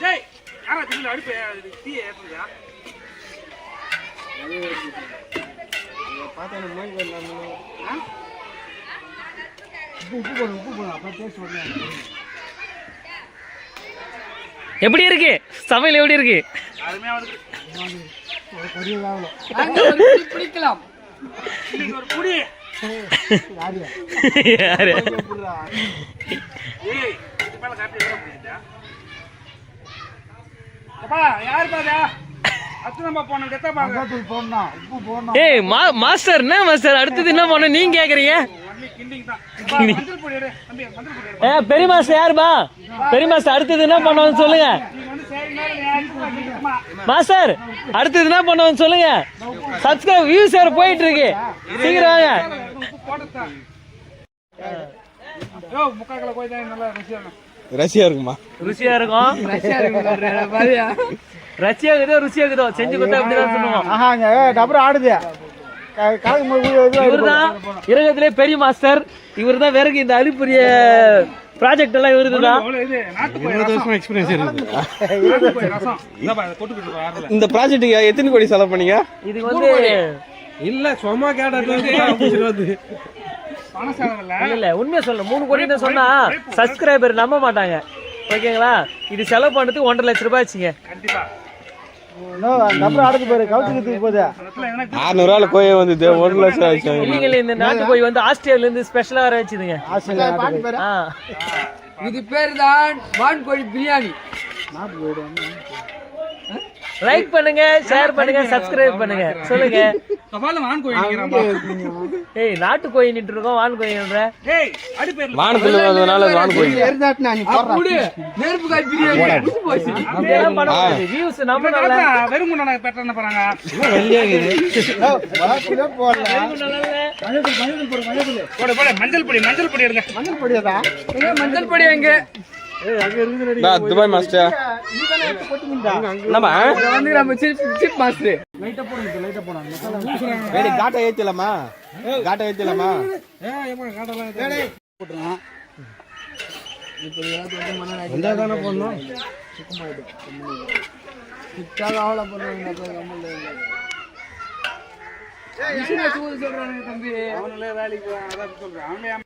டேய் யாரா திமில அடுப்பு இது தீய ஏத்துறியா பார்த்தா எனக்கு நோய் வரலாம்னு. ஆ? உப்பு உப்பு போடு உப்பு போடு அப்போ டேஸ்ட் வரலாம் எப்படி இருக்கு சமையல் எப்படி இருக்கு பிடிக்கலாம் யாரு புடுறா ஏய் இது மேல காப்பி எவ்வளவு பண்ணிட்டா அப்பா யார் பாதா அத்து நம்ம போனோம் கெத்த பாங்க மசாத்தூள் போடணும் உப்பு போடணும் ஏய் மா மாஸ்டர் என்ன மாஸ்டர்? அடுத்தது என்ன பண்ண நீங்க கேக்குறீங்க? ஏ பெரிய மாஸ்டர் யாருப்பா? பெரிய மாஸ்டர் அடுத்தது என்ன பண்ணுவோம்னு சொல்லுங்க. மாஸ்டர் அடுத்தது என்ன பண்ணுவோம்னு சொல்லுங்க. சப்ஸ்கிரைப் வியூஸ் வேற போயிட்டு இருக்கு சீக்கிரம் வாங்க. போய் தான் நல்லா ருசியா ரசியா இருக்குமா? ருசியா இருக்கும். ரசியா இருக்குதோ ருசியா இருக்குதோ? செஞ்சு கொடுத்தா இப்படிதான் சொல்லுவோம். ஆஹா இங்க டபுள் ஆடுது. இவர்தான் இரகத்திலே பெரிய மாஸ்டர். இவர்தான் விறகு இந்த அழிப்புரிய ப்ராஜெக்ட் எல்லாம் தான் ஆறுல. இந்த ப்ராஜெக்ட்டுக்கு எத்தனை கோடி செலவு பண்ணீங்க? இது வந்து இல்ல சும்மா கேட்டது. இல்ல இல்ல உண்மையா சொல்ல. மூணு கோடி சொன்னா சப்ஸ்கிரைபர் நம்ப மாட்டாங்க. ஓகேங்களா? இது செலவு பண்ணதுக்கு ஒன்றரை லட்ச ரூபாய் ஆச்சுங்க. கண்டிப்பா. வந்து ஒரு லட்சம் இல்ல, இந்த நாட்டு போய் வந்து ஆஸ்திரேலியால இருந்து ஸ்பெஷலா வர வச்சுதுங்க. இது பேர் தான் பிரியாணி. கோழி லைக் பண்ணுங்க ஷேர் பண்ணுங்க சப்ஸ்கிரைப் பண்ணுங்க. சொல்லுங்க. கபால வான். ஏய் நாட்டு கோழி நிட்டு இருக்கோம் வான் கோழின்ற டேய், அடிப்பேர்ல. வானத்துல வந்ததுனால வான் கோழி அப்படி நெருப்பு காய் பிரியாணி புடிச்சு போச்சு அப்படியெல்லாம் பண்ண முடியாது வியூஸ் நம்ம இந்த நல்லா இடத்துல வெறும் குண்டா நான் பெற்றேன்னு போறாங்க. போடு, போடு, மஞ்சள் பொடி மஞ்சள் பொடி எடுங்க எங்க மஞ்சள் பொடி எங்க துபாய் மாஸ்டர் என்னம்மா இங்க வந்து நம்ம சிப் சிப் மாஸ்டர் வேடி. காட்டை ஏத்தலாமா காட்டை ஏத்தலாமா தானே போடணும். சொல்றானுங்க தம்பி. அவனுங்களே வேலைக்கு போறாங்க, அதான் சொல்றேன். அவனுங்களே